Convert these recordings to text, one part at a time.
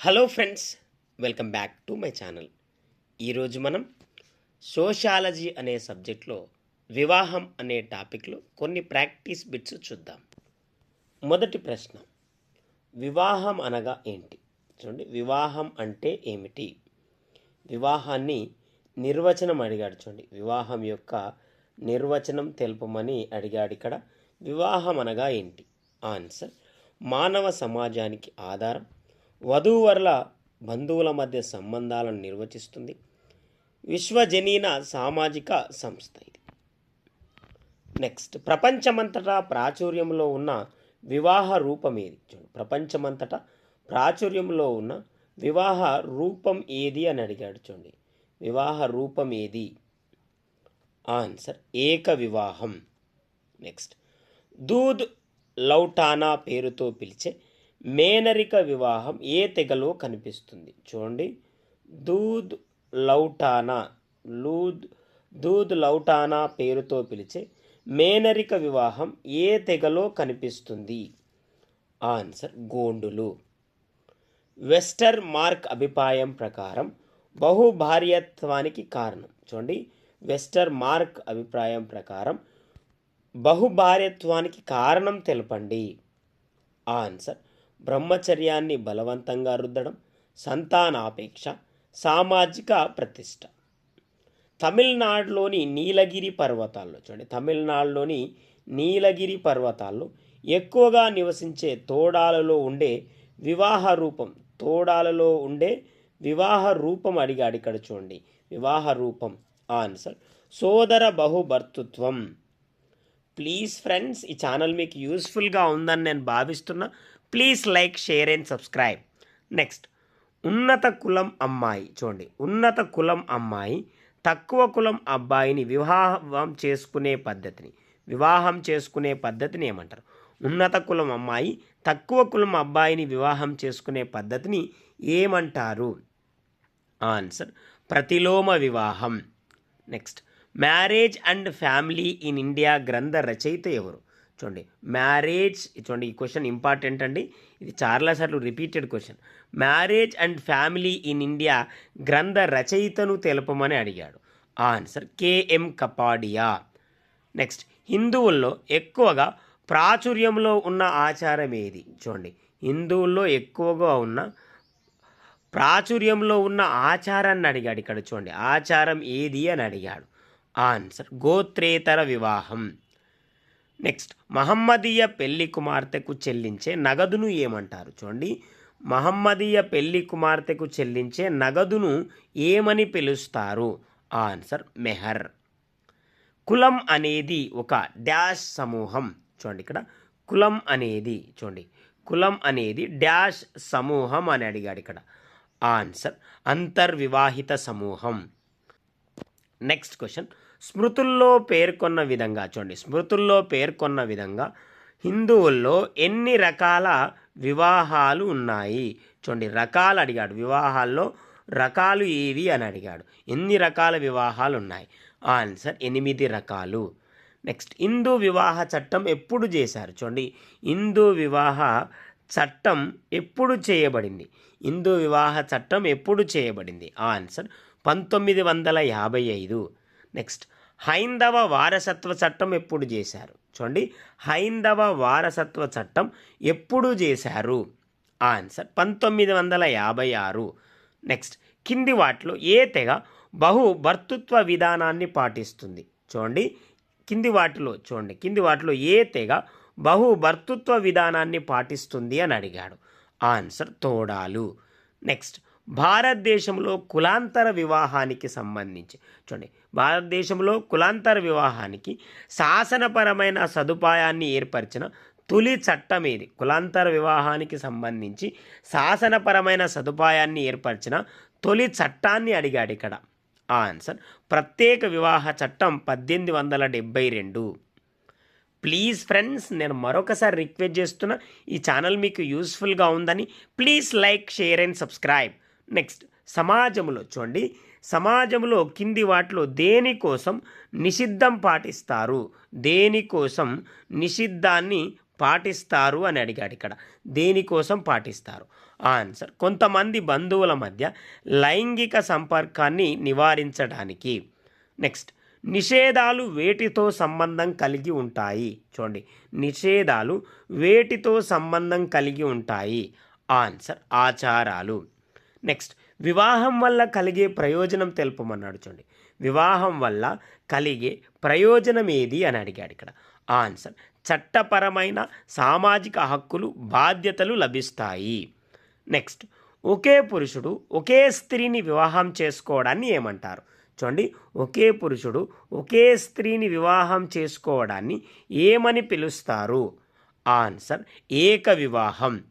Hello friends welcome back to my channel. ఈరోజు మనం sociology అనే సబ్జెక్ట్లో వివాహం అనే టాపిక్లో కొన్ని ప్రాక్టీస్ బిట్స్ చూద్దాం. మొదటి ప్రశ్న వివాహం అనగా ఏంటి? చూడండి వివాహం అంటే ఏమిటి? వివాహాన్ని నిర్వచనం అడిగాడు చూడండి. వివాహం యొక్క నిర్వచనం తెలుపమని అడిగాడు ఇక్కడ. వివాహం అనగా ఏంటి? ఆన్సర్ మానవ సమాజానికి ఆధారం వధూవరుల బంధువుల మధ్య సంబంధాలను నిర్వచిస్తుంది. విశ్వజనీన సామాజిక సంస్థ ఇది. నెక్స్ట్ ప్రపంచమంతటా ప్రాచుర్యంలో ఉన్న వివాహ రూపం ఏది? చూడండి ప్రపంచమంతటా ప్రాచుర్యంలో ఉన్న వివాహ రూపం ఏది అని అడిగాడు చూడండి. వివాహ రూపం ఏది? ఆన్సర్ ఏక వివాహం. నెక్స్ట్ దూద్ లౌటానా పేరుతో పిలిచే మేనరిక వివాహం ఏ తెగలో కనిపిస్తుంది? చూడండి. దూద్ లౌటానా. లూద్ దూద్ లౌటానా పేరుతో పిలిచే మేనరిక వివాహం ఏ తెగలో కనిపిస్తుంది? ఆన్సర్ గోండులు. వెస్టర్ మార్క్ అభిప్రాయం ప్రకారం బహుభార్యత్వానికి కారణం. చూడండి. వెస్టర్ మార్క్ అభిప్రాయం ప్రకారం బహుభార్యత్వానికి కారణం తెలపండి. ఆన్సర్ బ్రహ్మచర్యాన్ని బలవంతంగా రుద్దడం సంతానాపేక్ష సామాజిక ప్రతిష్ట. తమిళనాడులోని నీలగిరి పర్వతాల్లో చూడండి తమిళనాడులోని నీలగిరి పర్వతాల్లో ఎక్కువగా నివసించే తోడాలలో ఉండే వివాహ రూపం తోడాలలో ఉండే వివాహ రూపం అడిగాడు ఇక్కడ చూడండి. వివాహ రూపం ఆన్సర్ సోదర బహుభర్తృత్వం. ప్లీజ్ ఫ్రెండ్స్ ఈ ఛానల్ మీకు యూస్ఫుల్గా ఉందని నేను భావిస్తున్నా. Please like share and subscribe. Next ఉన్నత కులం అమ్మాయి. చూడండి ఉన్నత కులం అమ్మాయి తక్కువ కులం అబ్బాయిని వివాహం చేసుకునే పద్ధతిని వివాహం చేసుకునే పద్ధతిని ఏమంటారు? ఉన్నత కులం అమ్మాయి తక్కువ కులం అబ్బాయిని వివాహం చేసుకునే పద్ధతిని ఏమంటారు? ఆన్సర్ ప్రతిలోమ వివాహం. Next marriage and family in India గ్రంథ రచయిత ఎవరు? చూడండి మ్యారేజ్ చూడండి ఈ క్వశ్చన్ ఇంపార్టెంట్ అండి. ఇది చాలాసార్లు repeated question marriage and family in India గ్రంథ రచయితను తెలపమని అడిగాడు. ఆన్సర్ కేఎం కపాడియా నెక్స్ట్ హిందువుల్లో ఎక్కువగా ప్రాచుర్యంలో ఉన్న ఆచారం ఏది? చూడండి హిందువుల్లో ఎక్కువగా ఉన్న ప్రాచుర్యంలో ఉన్న ఆచారాన్ని అడిగాడు ఇక్కడ చూడండి. ఆచారం ఏది అని అడిగాడు. ఆన్సర్ గోత్రేతర వివాహం. నెక్స్ట్ మహమ్మదీయ పెళ్ళి కుమార్తెకు చెల్లించే నగదును ఏమంటారు? చూడండి. మహమ్మదీయ పెళ్ళి కుమార్తెకు చెల్లించే నగదును ఏమని పిలుస్తారు? ఆన్సర్ మెహర్. కులం అనేది ఒక డాష్ సమూహం. చూడండి ఇక్కడ. కులం అనేది చూడండి. కులం అనేది డాష్ సమూహం అని అడిగాడు ఇక్కడ. ఆన్సర్ అంతర్వివాహిత సమూహం. నెక్స్ట్ క్వశ్చన్ స్మృతుల్లో పేర్కొన్న విధంగా చూడండి స్మృతుల్లో పేర్కొన్న విధంగా హిందువుల్లో ఎన్ని రకాల వివాహాలు ఉన్నాయి? చూడండి రకాలు అడిగాడు. వివాహాల్లో రకాలు ఏవి అని అడిగాడు. ఎన్ని రకాల వివాహాలు ఉన్నాయి? ఆన్సర్ ఎనిమిది రకాలు. నెక్స్ట్ హిందూ వివాహ చట్టం ఎప్పుడు చేశారు? చూడండి హిందూ వివాహ చట్టం ఎప్పుడు చేయబడింది? హిందూ వివాహ చట్టం ఎప్పుడు చేయబడింది? ఆన్సర్ పంతొమ్మిది వందల యాభై ఐదు. నెక్స్ట్. హైందవ వారసత్వ చట్టం ఎప్పుడు చేశారు? చూడండి. హైందవ వారసత్వ చట్టం ఎప్పుడు చేశారు? ఆన్సర్ పంతొమ్మిది వందల యాభై ఆరు. నెక్స్ట్. కింది వాటిలో ఏ తెగ బహు భర్తృత్వ విధానాన్ని పాటిస్తుంది? చూడండి. కింది వాటిలో చూడండి. కింది వాటిలో ఏ తెగ బహు భర్తృత్వ విధానాన్ని పాటిస్తుంది అని అడిగాడు. ఆన్సర్ తోడాలు. నెక్స్ట్. భారతదేశంలో కులాంతర వివాహానికి సంబంధించి. చూడండి భారతదేశంలో కులాంతర వివాహానికి శాసనపరమైన సదుపాయాన్ని ఏర్పరిచిన తొలి చట్టం ఏది? కులాంతర వివాహానికి సంబంధించి శాసనపరమైన సదుపాయాన్ని ఏర్పరిచిన తొలి చట్టాన్ని అడిగాడు ఇక్కడ. ఆన్సర్ ప్రత్యేక వివాహ చట్టం పద్దెనిమిది వందల డెబ్బై రెండు. ప్లీజ్ ఫ్రెండ్స్ నేను మరొకసారి రిక్వెస్ట్ చేస్తున్నా ఈ ఛానల్ మీకు యూస్ఫుల్గా ఉందని please like share and subscribe. Next సమాజంలో చూడండి. సమాజంలో కింది వాటిలో దేనికోసం నిషిద్ధం పాటిస్తారు? దేనికోసం నిషిద్ధాన్ని పాటిస్తారు అని అడిగాడు ఇక్కడ. దేనికోసం పాటిస్తారు? ఆన్సర్ కొంతమంది బంధువుల మధ్య లైంగిక సంపర్కాన్ని నివారించడానికి. నెక్స్ట్ నిషేధాలు వేటితో సంబంధం కలిగి ఉంటాయి. చూడండి నిషేధాలు వేటితో సంబంధం కలిగి ఉంటాయి. ఆన్సర్ ఆచారాలు. నెక్స్ట్ వివాహం వల్ల కలిగే ప్రయోజనం తెలుపమన్నాడు చూడండి. వివాహం వల్ల కలిగే ప్రయోజనం ఏది అని అడిగాడు ఇక్కడ. ఆన్సర్ చట్టపరమైన సామాజిక హక్కులు బాధ్యతలు లభిస్తాయి. నెక్స్ట్ ఒకే పురుషుడు ఒకే స్త్రీని వివాహం చేసుకోవడాన్ని ఏమంటారు? చూడండి ఒకే పురుషుడు ఒకే స్త్రీని వివాహం చేసుకోవడాన్ని ఏమని పిలుస్తారు? ఆన్సర్ ఏక వివాహం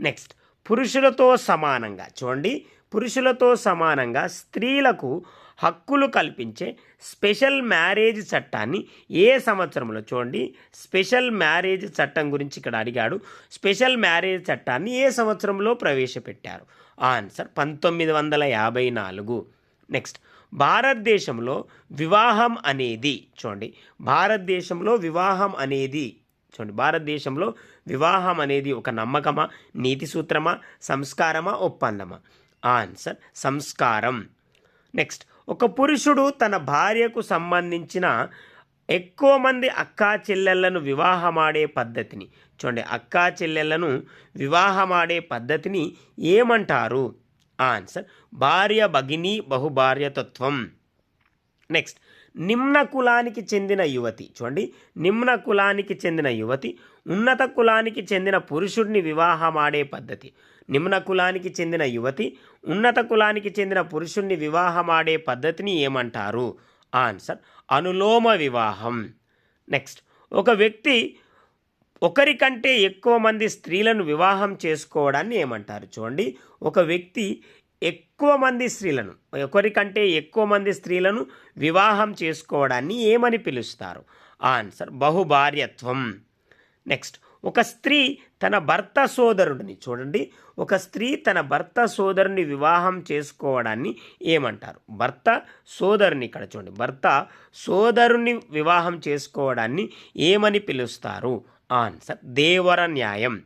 నెక్స్ట్ పురుషులతో సమానంగా చూడండి పురుషులతో సమానంగా స్త్రీలకు హక్కులు కల్పించే స్పెషల్ మ్యారేజ్ చట్టాన్ని ఏ సంవత్సరంలో చూడండి స్పెషల్ మ్యారేజ్ చట్టం గురించి ఇక్కడ అడిగాడు. స్పెషల్ మ్యారేజ్ చట్టాన్ని ఏ సంవత్సరంలో ప్రవేశపెట్టారు? ఆన్సర్ పంతొమ్మిది వందల యాభై నాలుగు. నెక్స్ట్ భారతదేశంలో వివాహం అనేది చూడండి భారతదేశంలో వివాహం అనేది చూడండి భారతదేశంలో వివాహం అనేది ఒక నమ్మకమా నీతి సూత్రమా సంస్కారమా ఒప్పందమా? ఆన్సర్ సంస్కారం. నెక్స్ట్ ఒక పురుషుడు తన భార్యకు సంబంధించిన ఎక్కువ మంది అక్కా చెల్లెళ్ళను వివాహమాడే పద్ధతిని చూడండి అక్కా చెల్లెళ్ళను వివాహమాడే పద్ధతిని ఏమంటారు? ఆన్సర్ భార్య భగిని బహుభార్యతత్వం. నెక్స్ట్ నిమ్న కులానికి చెందిన యువతి. చూడండి నిమ్న కులానికి చెందిన యువతి ఉన్నత కులానికి చెందిన పురుషుడిని వివాహమాడే పద్ధతి. నిమ్న కులానికి చెందిన యువతి ఉన్నత కులానికి చెందిన పురుషుణ్ణి వివాహమాడే పద్ధతిని ఏమంటారు? ఆన్సర్ అనులోమ వివాహం. నెక్స్ట్ ఒక వ్యక్తి ఒకరికంటే ఎక్కువ మంది స్త్రీలను వివాహం చేసుకోవడాన్ని ఏమంటారు? చూడండి ఒక వ్యక్తి ఎక్కువ మంది స్త్రీలను ఒకరికంటే ఎక్కువ మంది స్త్రీలను వివాహం చేసుకోవడాన్ని ఏమని పిలుస్తారు? ఆన్సర్ బహుభార్యత్వం. నెక్స్ట్ ఒక స్త్రీ తన భర్త సోదరుడిని చూడండి. ఒక స్త్రీ తన భర్త సోదరుని వివాహం చేసుకోవడాన్ని ఏమంటారు? భర్త సోదరుని ఇక్కడ చూడండి. భర్త సోదరుని వివాహం చేసుకోవడాన్ని ఏమని పిలుస్తారు? ఆన్సర్ దేవర న్యాయం.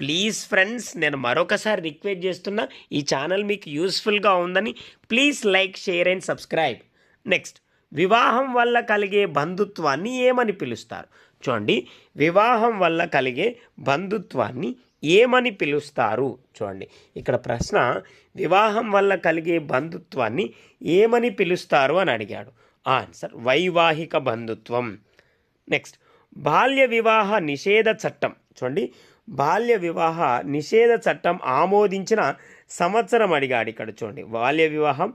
ప్లీజ్ ఫ్రెండ్స్ నేను మరొకసారి రిక్వెస్ట్ చేస్తున్నా ఈ ఛానల్ మీకు యూస్ఫుల్గా ఉందని please like share and subscribe. Next వివాహం వల్ల కలిగే బంధుత్వాన్ని ఏమని పిలుస్తారు? చూడండి వివాహం వల్ల కలిగే బంధుత్వాన్ని ఏమని పిలుస్తారు? చూడండి ఇక్కడ ప్రశ్న వివాహం వల్ల కలిగే బంధుత్వాన్ని ఏమని పిలుస్తారు అని అడిగాడు. ఆన్సర్ వైవాహిక బంధుత్వం. నెక్స్ట్ బాల్య వివాహ నిషేధ చట్టం. చూడండి బాల్య వివాహ నిషేధ చట్టం ఆమోదించిన సంవత్సరం అడిగాడు ఇక్కడ చూడండి. బాల్య వివాహం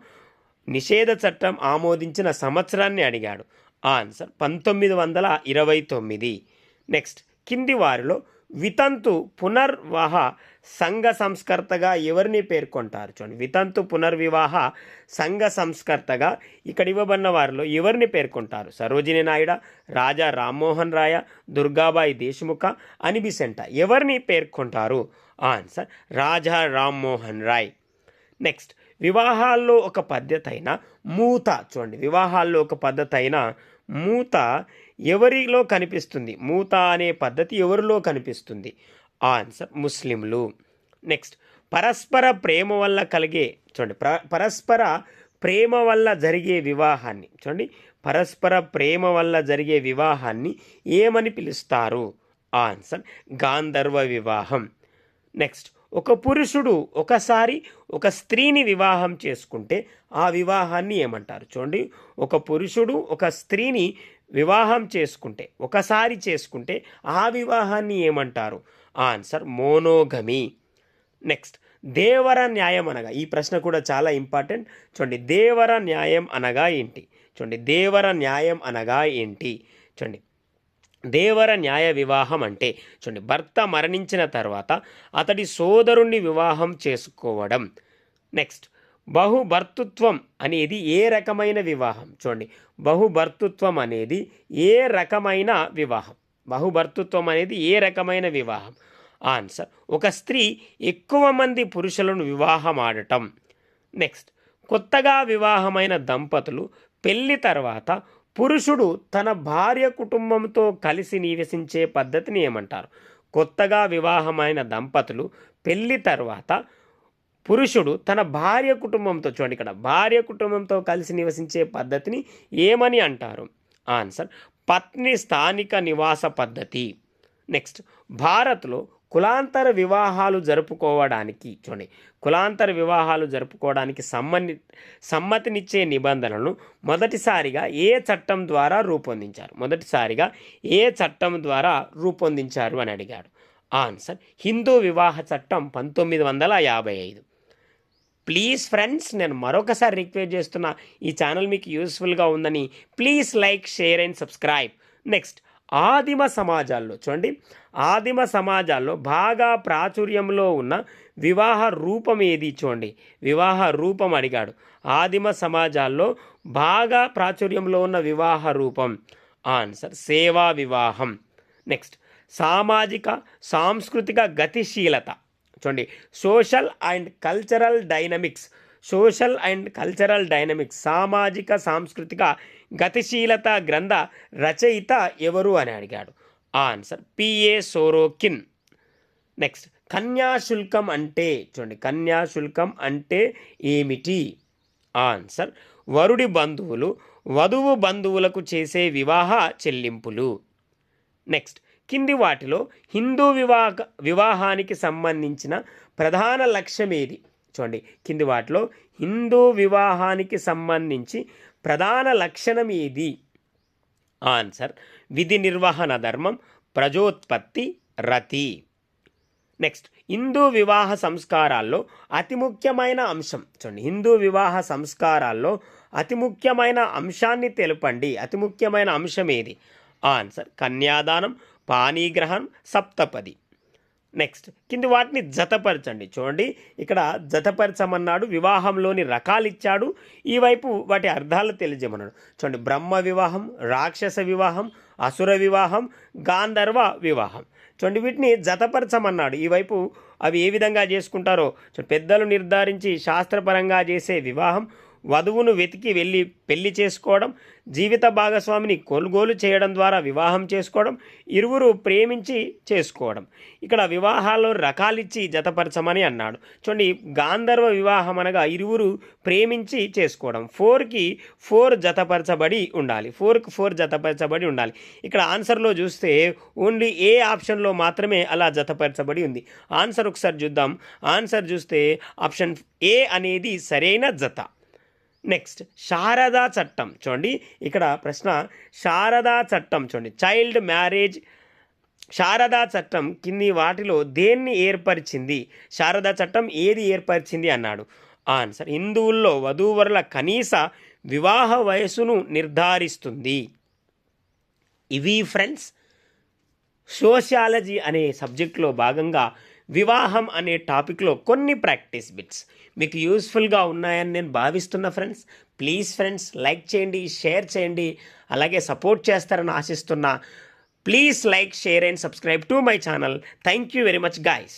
నిషేధ చట్టం ఆమోదించిన సంవత్సరాన్ని అడిగాడు. ఆన్సర్ పంతొమ్మిది వందల ఇరవై తొమ్మిది. నెక్స్ట్ కింది వారిలో వితంతు పునర్వాహ సంఘ సంస్కర్తగా ఎవరిని పేర్కొంటారు చూడండి. వితంతు పునర్వివాహ సంఘ సంస్కర్తగా ఇక్కడ ఇవ్వబడిన వారిలో ఎవరిని పేర్కొంటారు? సరోజిని నాయుడ రాజా రామ్మోహన్ రాయ దుర్గాబాయి దేశ్ముఖ అనిబిసెంట. ఎవరిని పేర్కొంటారు? ఆన్సర్ రాజా రామ్మోహన్ రాయ్. నెక్స్ట్ వివాహాల్లో ఒక పద్ధతి అయిన మూత చూడండి. వివాహాల్లో ఒక పద్ధతి అయిన మూత ఎవరిలో కనిపిస్తుంది? మూత అనే పద్ధతి ఎవరిలో కనిపిస్తుంది? ఆన్సర్ ముస్లింలు. నెక్స్ట్ పరస్పర ప్రేమ వల్ల కలిగే చూడండి ప్ర- పరస్పర ప్రేమ వల్ల జరిగే వివాహాన్ని చూడండి పరస్పర ప్రేమ వల్ల జరిగే వివాహాన్ని ఏమని పిలుస్తారు? ఆన్సర్ గాంధర్వ వివాహం. నెక్స్ట్ ఒక పురుషుడు ఒకసారి ఒక స్త్రీని వివాహం చేసుకుంటే ఆ వివాహాన్ని ఏమంటారు? చూడండి ఒక పురుషుడు ఒక స్త్రీని వివాహం చేసుకుంటే ఒకసారి చేసుకుంటే ఆ వివాహాన్ని ఏమంటారు? ఆన్సర్ మోనోగమి. నెక్స్ట్ దేవర న్యాయం అనగా ఈ ప్రశ్న కూడా చాలా ఇంపార్టెంట్ చూడండి దేవర న్యాయం అనగా ఏంటి? చూడండి దేవర న్యాయం అనగా ఏంటి? చూడండి దేవర న్యాయ వివాహం అంటే చూడండి భర్త మరణించిన తర్వాత అతడి సోదరుణ్ణి వివాహం చేసుకోవడం. నెక్స్ట్ బహుభర్తృత్వం అనేది ఏ రకమైన వివాహం? చూడండి బహుభర్తృత్వం అనేది ఏ రకమైన వివాహం? బహుభర్తృత్వం అనేది ఏ రకమైన వివాహం? ఆన్సర్. ఒక స్త్రీ ఎక్కువ మంది పురుషులను వివాహం ఆడటం నెక్స్ట్ కొత్తగా వివాహమైన దంపతులు పెళ్ళి తర్వాత పురుషుడు తన భార్య కుటుంబంతో కలిసి నివసించే పద్ధతిని ఏమంటారు? కొత్తగా వివాహమైన దంపతులు పెళ్ళి తర్వాత పురుషుడు తన భార్య కుటుంబంతో చూడండి ఇక్కడ భార్య కుటుంబంతో కలిసి నివసించే పద్ధతిని ఏమని అంటారు? ఆన్సర్ పత్ని స్థానిక నివాస పద్ధతి. నెక్స్ట్ భారత్లో కులాంతర వివాహాలు జరుపుకోవడానికి చూడండి కులాంతర వివాహాలు జరుపుకోవడానికి సమ్మని సమ్మతినిచ్చే నిబంధనలను మొదటిసారిగా ఏ చట్టం ద్వారా రూపొందించారు? మొదటిసారిగా ఏ చట్టం ద్వారా రూపొందించారు అని అడిగాడు. ఆన్సర్ హిందూ వివాహ చట్టం పంతొమ్మిది వందల యాభై ఐదు. ప్లీజ్ ఫ్రెండ్స్ నేను మరొకసారి రిక్వెస్ట్ చేస్తున్నా ఈ ఛానల్ మీకు యూస్ఫుల్గా ఉందని please like share and subscribe. Next ఆదిమ సమాజాల్లో చూడండి ఆదిమ సమాజాల్లో బాగా ప్రాచుర్యంలో ఉన్న వివాహ రూపం ఏది చూడండి వివాహ రూపం అడిగాడు. ఆదిమ సమాజాల్లో బాగా ప్రాచుర్యంలో ఉన్న వివాహ రూపం. ఆన్సర్ సేవా వివాహం. నెక్స్ట్ సామాజిక సాంస్కృతిక గతిశీలత. చూడండి social and cultural dynamics social and cultural dynamics సామాజిక సాంస్కృతిక గతిశీలత గ్రంథ రచయిత ఎవరు అని అడిగాడు. Answer P A Sorokin. Next Kanyasulkam అంటే చూడండి కన్యాశుల్కం అంటే ఏమిటి? ఆన్సర్ వరుడి బంధువులు వధువు బంధువులకు చేసే వివాహ చెల్లింపులు. నెక్స్ట్ కింది వాటిలో హిందూ వివాహ వివాహానికి సంబంధించిన ప్రధాన లక్ష్యం ఏది చూడండి కింది వాటిలో హిందూ వివాహానికి సంబంధించి ప్రధాన లక్షణం ఏది? ఆన్సర్ విధి నిర్వహణ ధర్మం ప్రజోత్పత్తి రతి. నెక్స్ట్ హిందూ వివాహ సంస్కారాల్లో అతి ముఖ్యమైన అంశం. చూడండి హిందూ వివాహ సంస్కారాల్లో అతి ముఖ్యమైన అంశాన్ని తెలుపండి. అతి ముఖ్యమైన అంశం ఏది? ఆన్సర్ కన్యాదానం పానీగ్రహం సప్తపది. నెక్స్ట్ కింది వాటిని జతపరచండి. చూడండి. ఇక్కడ జతపరచమన్నాడు వివాహంలోని రకాలు ఇచ్చాడు ఈ వైపు వాటి అర్థాలు తెలియజేయమన్నాడు. చూడండి. బ్రహ్మ వివాహం రాక్షస వివాహం అసుర వివాహం గాంధర్వ వివాహం. చూడండి. వీటిని జతపరచమన్నాడు. ఈ వైపు అవి ఏ విధంగా చేసుకుంటారో. పెద్దలు నిర్ధారించి శాస్త్రపరంగా చేసే వివాహం వధువును వెతికి వెళ్ళి పెళ్ళి చేసుకోవడం జీవిత భాగస్వామిని కొనుగోలు చేయడం ద్వారా వివాహం చేసుకోవడం ఇరువురు ప్రేమించి చేసుకోవడం. ఇక్కడ వివాహాల్లో రకాలిచ్చి జతపరచమని అన్నాడు. చూడండి గాంధర్వ వివాహం అనగా ఇరువురు ప్రేమించి చేసుకోవడం. ఫోర్కి ఫోర్ జతపరచబడి ఉండాలి. ఫోర్కి ఫోర్ జతపరచబడి ఉండాలి. ఇక్కడ ఆన్సర్లో చూస్తే ఓన్లీ ఏ ఆప్షన్లో మాత్రమే అలా జతపరచబడి ఉంది. ఆన్సర్ ఒకసారి చూద్దాం. ఆన్సర్ చూస్తే ఆప్షన్ ఏ అనేది సరైన జత. నెక్స్ట్ శారదా చట్టం. చూడండి ఇక్కడ ప్రశ్న శారదా చట్టం. చూడండి చైల్డ్ మ్యారేజ్ శారదా చట్టం కింది వాటిలో దేన్ని ఏర్పరిచింది? శారదా చట్టం ఏది ఏర్పరిచింది అన్నాడు? ఆన్సర్ హిందువుల్లో వధూవరుల కనీస వివాహ వయసును నిర్ధారిస్తుంది. ఇవి ఫ్రెండ్స్ సోషియాలజీ అనే సబ్జెక్ట్లో భాగంగా వివాహం అనే టాపిక్లో కొన్ని ప్రాక్టీస్ బిట్స్. మీకు యూస్ఫుల్గా ఉన్నాయని నేను భావిస్తున్నా ఫ్రెండ్స్ ప్లీజ్ ఫ్రెండ్స్ లైక్ చేయండి షేర్ చేయండి అలాగే సపోర్ట్ చేస్తారని ఆశిస్తున్నా please like share and subscribe to my channel. Thank you very much guys.